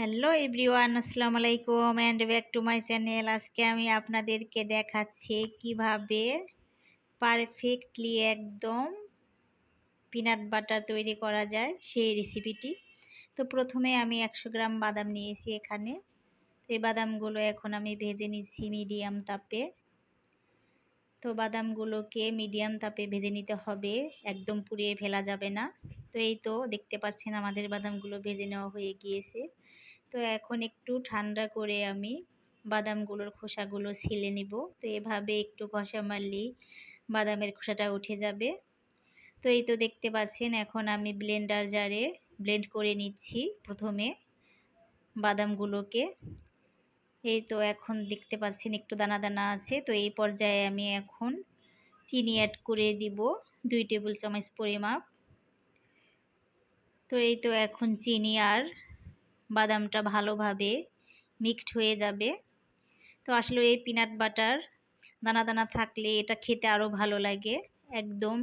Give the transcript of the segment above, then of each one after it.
Hello everyone আসসালামু আলাইকুম and back to my channel. আজকে আমি আপনাদেরকে দেখাচ্ছি কীভাবে পারফেক্টলি একদম পিনাট বাটার তৈরি করা যায় সেই রেসিপিটি। তো প্রথমে আমি একশো গ্রাম বাদাম নিয়েছি এখানে। তো এই বাদামগুলো এখন আমি ভেজে নিচ্ছি মিডিয়াম তাপে। তো বাদামগুলোকে মিডিয়াম তাপে ভেজে নিতে হবে, একদম পুড়িয়ে ফেলা যাবে না। তো এই তো দেখতে পাচ্ছেন আমাদের বাদামগুলো ভেজে নেওয়া হয়ে গিয়েছে। তো এখন একটু ঠান্ডা করে আমি বাদামগুলোর খোসাগুলো ছিলে নিব। তো এভাবে একটু ঘষা মারলেই বাদামের খোসাটা উঠে যাবে। তো এই তো দেখতে পাচ্ছেন, এখন আমি ব্লেন্ডার জারে ব্লেন্ড করে নিচ্ছি প্রথমে বাদামগুলোকে। এই তো এখন দেখতে পাচ্ছেন একটু দানা দানা আছে। তো এই পর্যায়ে আমি এখন চিনি অ্যাড করে দিব দুই টেবিল চামচ পরিমাপ। তো এই তো এখন চিনি আর বাদামটা ভালোভাবে মিক্সড হয়ে যাবে। তো আসলে এই পিনাট বাটার দানা দানা থাকলে এটা খেতে আরও ভালো লাগে একদম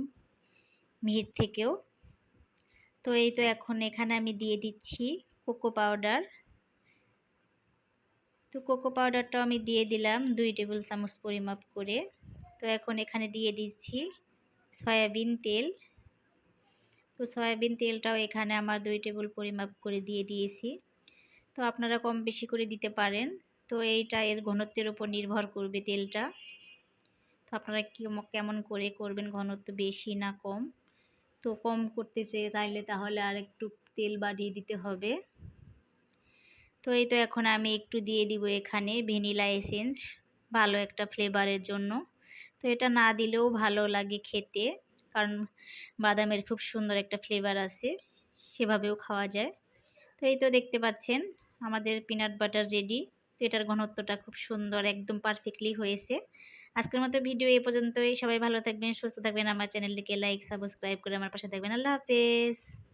মিহির থেকেও। তো এই তো এখন এখানে আমি দিয়ে দিচ্ছি কোকো পাউডার তো কোকো পাউডারটাও আমি দিয়ে দিলাম দুই টেবিল চামচ পরিমাপ করে। তো এখন এখানে দিয়ে দিচ্ছি সয়াবিন তেল। তো সয়াবিন তেলটাও এখানে আমার দুই টেবিল পরিমাপ করে দিয়ে দিয়েছি। তো আপনারা কম বেশি করে দিতে পারেন। তো এইটা এর ঘনত্বের উপর নির্ভর করবে তেলটা। তো আপনারা কেমন করে করবেন ঘনত্ব বেশি না কম? তো কম করতে চেয়ে তাইলে তাহলে আর একটু তেল বাড়িয়ে দিতে হবে। তো এই তো এখন আমি একটু দিয়ে দিব এখানে ভ্যানিলা এসেন্স, ভালো একটা ফ্লেভারের জন্য। তো এটা না দিলেও ভালো লাগে খেতে, কারণ বাদামের খুব সুন্দর একটা ফ্লেভার আছে, সেভাবেও খাওয়া যায়। তো এই তো দেখতে পাচ্ছেন আমাদের পিনাট বাটার রেডি তো এটার ঘনত্বটা খুব সুন্দর, একদম পারফেক্টলি হয়েছে। আজকের মতো ভিডিও এই পর্যন্তই। সবাই ভালো থাকবেন, সুস্থ থাকবেন। আমার চ্যানেলটিকে লাইক সাবস্ক্রাইব করে আমার পাশে থাকবেন। আল্লাহ হাফেজ।